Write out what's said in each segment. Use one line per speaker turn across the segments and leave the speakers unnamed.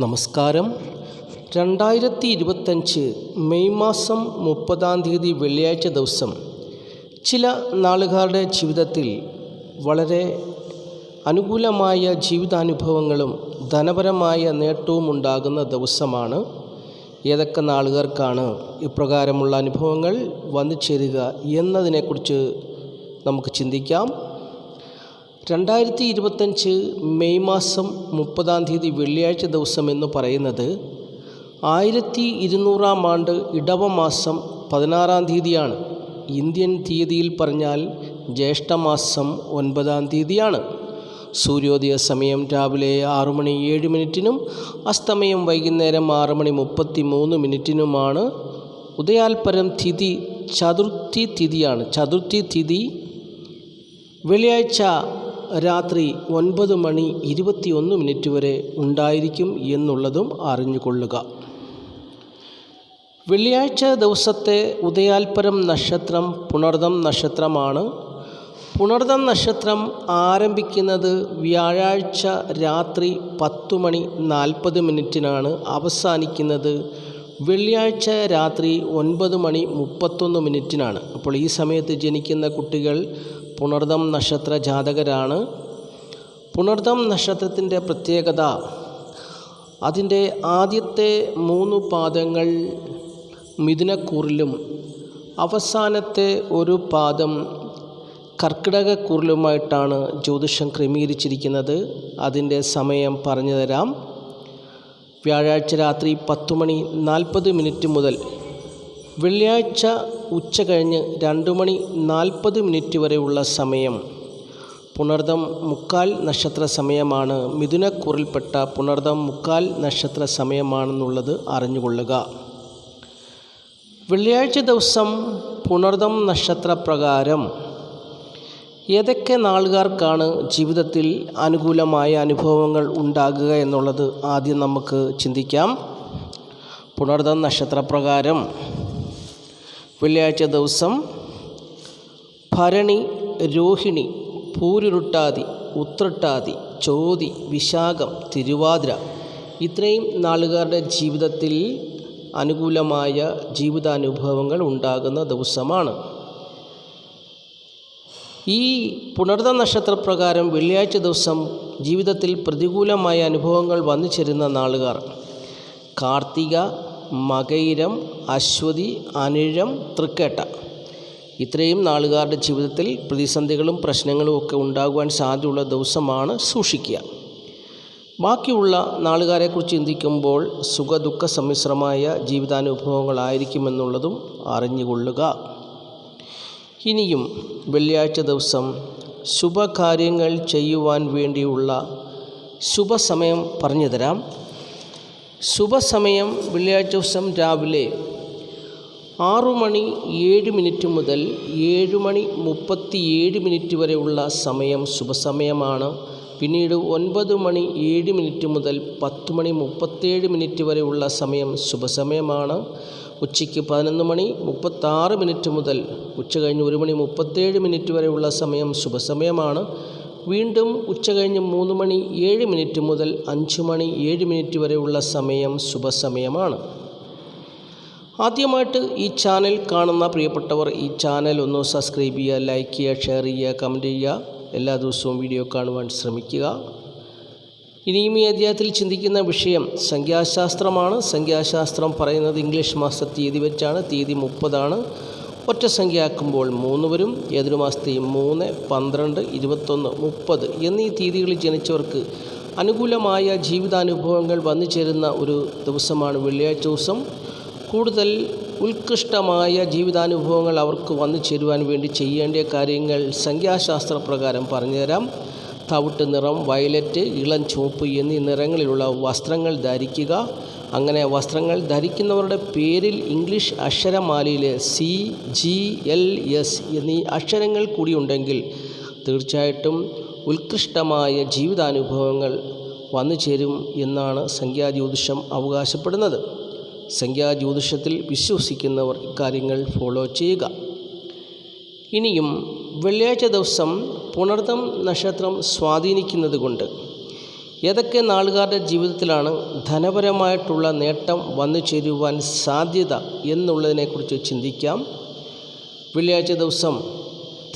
നമസ്കാരം. രണ്ടായിരത്തി ഇരുപത്തഞ്ച് മെയ് മാസം മുപ്പതാം തീയതി വെള്ളിയാഴ്ച ദിവസം ചില നാളുകാരുടെ ജീവിതത്തിൽ വളരെ അനുകൂലമായ ജീവിതാനുഭവങ്ങളും ധനപരമായ നേട്ടവും ഉണ്ടാകുന്ന ദിവസമാണ്. ഏതൊക്കെ നാളുകാർക്കാണ് ഇപ്രകാരമുള്ള അനുഭവങ്ങൾ വന്നു ചേരുക എന്നതിനെക്കുറിച്ച് നമുക്ക് ചിന്തിക്കാം. രണ്ടായിരത്തി ഇരുപത്തഞ്ച് മെയ് മാസം മുപ്പതാം തീയതി വെള്ളിയാഴ്ച ദിവസം എന്ന് പറയുന്നത് ആയിരത്തി ഇരുന്നൂറാം ആണ്ട് ഇടവമാസം പതിനാറാം തീയതിയാണ്. ഇന്ത്യൻ തീയതിയിൽ പറഞ്ഞാൽ ജ്യേഷ്ഠമാസം ഒൻപതാം തീയതിയാണ്. സൂര്യോദയ സമയം രാവിലെ ആറു മണി ഏഴ് മിനിറ്റിനും അസ്തമയം വൈകുന്നേരം ആറ് മണി മുപ്പത്തി മൂന്ന് മിനിറ്റിനുമാണ്. ഉദയാൽപരം തിഥി ചതുർത്ഥി തിഥിയാണ്. ചതുർത്ഥി തിഥി വെള്ളിയാഴ്ച രാത്രി ഒൻപത് മണി ഇരുപത്തിയൊന്ന് മിനിറ്റ് വരെ ഉണ്ടായിരിക്കും എന്നുള്ളതും അറിഞ്ഞുകൊള്ളുക. വെള്ളിയാഴ്ച ദിവസത്തെ ഉദയാൽപരം നക്ഷത്രം പുണർദം നക്ഷത്രമാണ്. പുണർദം നക്ഷത്രം ആരംഭിക്കുന്നത് വ്യാഴാഴ്ച രാത്രി പത്ത് മണി നാൽപ്പത് മിനിറ്റിനാണ്. അവസാനിക്കുന്നത് വെള്ളിയാഴ്ച രാത്രി ഒൻപത് മണി മുപ്പത്തൊന്ന് മിനിറ്റിനാണ്. അപ്പോൾ ഈ സമയത്ത് ജനിക്കുന്ന കുട്ടികൾ പുണർദം നക്ഷത്ര ജാതകരാണ്. പുണർദം നക്ഷത്രത്തിന്റെ പ്രത്യേകത അതിന്റെ ആദ്യത്തെ മൂന്ന് പാദങ്ങൾ മിഥുനക്കൂറിലും അവസാനത്തെ ഒരു പാദം കർക്കിടകക്കൂറിലുമായിട്ടാണ് ജ്യോതിഷം ക്രമീകരിച്ചിരിക്കുന്നത്. അതിന്റെ സമയം പറഞ്ഞു തരാം. വ്യാഴാഴ്ച രാത്രി പത്ത് മണി നാൽപ്പത് മിനിറ്റ് മുതൽ വെള്ളിയാഴ്ച ഉച്ച കഴിഞ്ഞ് രണ്ട് മണി നാൽപ്പത് മിനിറ്റ് വരെയുള്ള സമയം. പുണർദം മുക്കാൽ നക്ഷത്ര സമയമാണ് മിഥുനക്കൂറിൽപ്പെട്ട പുണർദം മുക്കാൽ നക്ഷത്ര സമയമാണെന്നുള്ളത് അറിഞ്ഞുകൊള്ളുക. വെള്ളിയാഴ്ച ദിവസം പുണർദം നക്ഷത്രപ്രകാരം ഏതൊക്കെ നാളുകാർക്കാണ് ജീവിതത്തിൽ അനുകൂലമായ അനുഭവങ്ങൾ ഉണ്ടാകുക എന്നുള്ളത് ആദ്യം നമുക്ക് ചിന്തിക്കാം. പുണർദം നക്ഷത്രപ്രകാരം വെള്ളിയാഴ്ച ദിവസം ഭരണി രോഹിണി പൂരുരുട്ടാതി ഉത്രട്ടാതി ചോതി വിശാഖം തിരുവാതിര ഇത്രയും നാളുകാരുടെ ജീവിതത്തിൽ അനുകൂലമായ ജീവിതാനുഭവങ്ങൾ ഉണ്ടാകുന്ന ദിവസമാണ്. ഈ പുണർത നക്ഷത്രപ്രകാരം വെള്ളിയാഴ്ച ദിവസം ജീവിതത്തിൽ പ്രതികൂലമായ അനുഭവങ്ങൾ വന്നു ചേരുന്ന നാളുകാർ കാർത്തിക മകയിരം അശ്വതി അനിഴം തൃക്കേട്ട. ഇത്രയും നാളുകാരുടെ ജീവിതത്തിൽ പ്രതിസന്ധികളും പ്രശ്നങ്ങളും ഒക്കെ ഉണ്ടാകുവാൻ സാധ്യതയുള്ള ദിവസമാണ് സൂക്ഷിക്കുക. ബാക്കിയുള്ള നാളുകാരെക്കുറിച്ച് ചിന്തിക്കുമ്പോൾ സുഖദുഃഖ സമ്മിശ്രമായ ജീവിതാനുഭവങ്ങളായിരിക്കുമെന്നുള്ളതും അറിഞ്ഞുകൊള്ളുക. ഇനിയും വെള്ളിയാഴ്ച ദിവസം ശുഭകാര്യങ്ങൾ ചെയ്യുവാൻ വേണ്ടിയുള്ള ശുഭസമയം പറഞ്ഞു തരാം. ശുഭസമയം വെള്ളിയാഴ്ച ദിവസം രാവിലെ ആറു മണി ഏഴ് മിനിറ്റ് മുതൽ ഏഴ് മണി മുപ്പത്തി ഏഴ് മിനിറ്റ് വരെയുള്ള സമയം ശുഭസമയമാണ്. പിന്നീട് ഒൻപത് മണി ഏഴ് മിനിറ്റ് മുതൽ പത്ത് മണി മുപ്പത്തേഴ് മിനിറ്റ് വരെയുള്ള സമയം ശുഭസമയമാണ്. ഉച്ചയ്ക്ക് പതിനൊന്ന് മണി മുപ്പത്താറ് മിനിറ്റ് മുതൽ ഉച്ച കഴിഞ്ഞ് ഒരു മണി മുപ്പത്തേഴ് മിനിറ്റ് വരെയുള്ള സമയം ശുഭസമയമാണ്. വീണ്ടും ഉച്ച കഴിഞ്ഞ് മൂന്ന് മണി ഏഴ് മിനിറ്റ് മുതൽ അഞ്ച് മണി ഏഴ് മിനിറ്റ് വരെയുള്ള സമയം ശുഭസമയമാണ്. ആദ്യമായിട്ട് ഈ ചാനൽ കാണുന്ന പ്രിയപ്പെട്ടവർ ഈ ചാനൽ ഒന്ന് സബ്സ്ക്രൈബ് ചെയ്യുക ലൈക്ക് ചെയ്യുക ഷെയർ ചെയ്യുക കമന്റ് ചെയ്യുക. എല്ലാ ദിവസവും വീഡിയോ കാണുവാൻ ശ്രമിക്കുക. ഇനിയും ഈ അധ്യായത്തിൽ ചിന്തിക്കുന്ന വിഷയം സംഖ്യാശാസ്ത്രമാണ്. സംഖ്യാശാസ്ത്രം പറയുന്നത് ഇംഗ്ലീഷ് മാസ തീയതി വെച്ചാണ്. തീയതി മുപ്പതാണ്. ഒറ്റ സംഖ്യയാക്കുമ്പോൾ മൂന്ന് വരും ഏതൊരു മാസത്തെയും മൂന്ന് പന്ത്രണ്ട് ഇരുപത്തൊന്ന് മുപ്പത് എന്നീ തീയതികളിൽ ജനിച്ചവർക്ക് അനുകൂലമായ ജീവിതാനുഭവങ്ങൾ വന്നു ചേരുന്ന ഒരു ദിവസമാണ് വെള്ളിയാഴ്ച ദിവസം. കൂടുതൽ ഉത്കൃഷ്ടമായ ജീവിതാനുഭവങ്ങൾ അവർക്ക് വന്നു ചേരുവാൻ വേണ്ടി ചെയ്യേണ്ട കാര്യങ്ങൾ സംഖ്യാശാസ്ത്ര പ്രകാരം പറഞ്ഞുതരാം തവിട്ട് നിറം വയലറ്റ് ഇളം ചുവപ്പ് എന്നീ നിറങ്ങളിലുള്ള വസ്ത്രങ്ങൾ ധരിക്കുക. അങ്ങനെ വസ്ത്രങ്ങൾ ധരിക്കുന്നവരുടെ പേരിൽ ഇംഗ്ലീഷ് അക്ഷരമാലയിൽ സി ജി എൽ എസ് എന്നീ അക്ഷരങ്ങൾ കൂടിയുണ്ടെങ്കിൽ തീർച്ചയായിട്ടും ഉത്കൃഷ്ടമായ ജീവിതാനുഭവങ്ങൾ വന്നു ചേരും എന്നാണ് സംഖ്യാജ്യോതിഷം അവകാശപ്പെടുന്നത്. സംഖ്യാജ്യോതിഷത്തിൽ വിശ്വസിക്കുന്നവർ ഇക്കാര്യങ്ങൾ ഫോളോ ചെയ്യുക. ഇനിയും വെള്ളിയാഴ്ച ദിവസം പുണർതം നക്ഷത്രം സ്വാധീനിക്കുന്നത് കൊണ്ട് ഏതൊക്കെ നാളുകാരുടെ ജീവിതത്തിലാണ് ധനപരമായിട്ടുള്ള നേട്ടം വന്നു ചേരുവാൻ സാധ്യത എന്നുള്ളതിനെക്കുറിച്ച് ചിന്തിക്കാം. വെള്ളിയാഴ്ച ദിവസം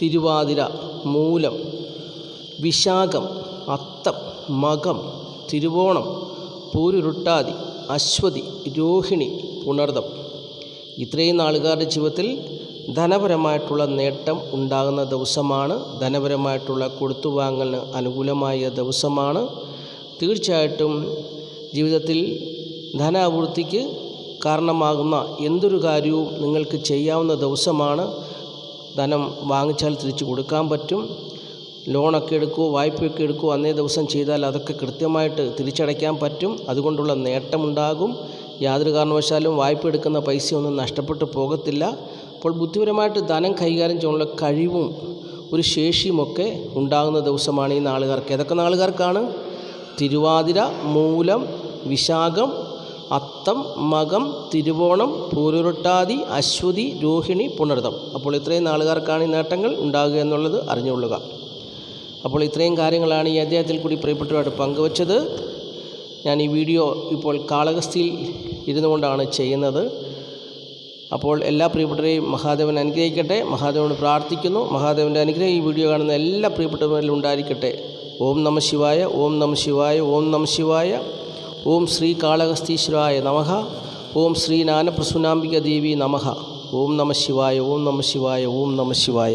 തിരുവാതിര മൂലം വിശാഖം അത്തം മകം തിരുവോണം പൂരുരുട്ടാതി അശ്വതി രോഹിണി പുണർദം. ഇത്രയും നാളുകാരുടെ ജീവിതത്തിൽ ധനപരമായിട്ടുള്ള നേട്ടം ഉണ്ടാകുന്ന ദിവസമാണ്. ധനപരമായിട്ടുള്ള കൊടുത്തുവാങ്ങലിന് അനുകൂലമായ ദിവസമാണ്. തീർച്ചയായിട്ടും ജീവിതത്തിൽ ധനാവൃത്തിക്ക് കാരണമാകുന്ന എന്തൊരു കാര്യവും നിങ്ങൾക്ക് ചെയ്യാവുന്ന ദിവസമാണ് ധനം വാങ്ങിച്ചാൽ തിരിച്ചു കൊടുക്കാൻ പറ്റും. ലോണൊക്കെ എടുക്കുമോ വായ്പയൊക്കെ എടുക്കുമോ അന്നേ ദിവസം ചെയ്താൽ അതൊക്കെ കൃത്യമായിട്ട് തിരിച്ചടയ്ക്കാൻ പറ്റും. അതുകൊണ്ടുള്ള നേട്ടമുണ്ടാകും. യാതൊരു കാരണവശാലും വായ്പ എടുക്കുന്ന പൈസയൊന്നും നഷ്ടപ്പെട്ടു പോകത്തില്ല. അപ്പോൾ ബുദ്ധിപരമായിട്ട് ധനം കൈകാര്യം ചെയ്യാനുള്ള കഴിവും ഒരു ശേഷിയുമൊക്കെ ഉണ്ടാകുന്ന ദിവസമാണ് ഈ നാളുകാർക്ക്. ഏതൊക്കെ നാളുകാർക്കാണ്? തിരുവാതിര മൂലം വിശാഖം അത്തം മകം തിരുവോണം പൂരുരുട്ടാതി അശ്വതി രോഹിണി പുണർതം. അപ്പോൾ ഇത്രയും നാളുകാർക്കാണ് ഈ നേട്ടങ്ങൾ ഉണ്ടാകുക എന്നുള്ളത് അറിഞ്ഞുകൊള്ളുക. അപ്പോൾ ഇത്രയും കാര്യങ്ങളാണ് ഈ അദ്ദേഹത്തിൽ കൂടി പ്രിയപ്പെട്ടവരായിട്ട് പങ്കുവച്ചത്. ഞാൻ ഈ വീഡിയോ ഇപ്പോൾ കാളകസ്ഥിയിൽ ഇരുന്നു കൊണ്ടാണ് ചെയ്യുന്നത്. അപ്പോൾ എല്ലാ പ്രിയപ്പെട്ടവരെയും മഹാദേവൻ അനുഗ്രഹിക്കട്ടെ. മഹാദേവനോട് പ്രാർത്ഥിക്കുന്നു. മഹാദേവന്റെ അനുഗ്രഹം ഈ വീഡിയോ കാണുന്ന എല്ലാ പ്രിയപ്പെട്ടവരിലും ഉണ്ടായിരിക്കട്ടെ. ഓം നമ ശിവായ ഓം നമ ശിവായ ഓം നമ ശിവായ ഓം ശ്രീ കാളഹസ്തീശ്വരായ നമഃ ഓം ശ്രീ നാനപ്രസുനാംബിക ദേവി നമഃ ഓം നമ ശിവായ ഓം നമ ശിവായ ഓം നമ ശിവായ.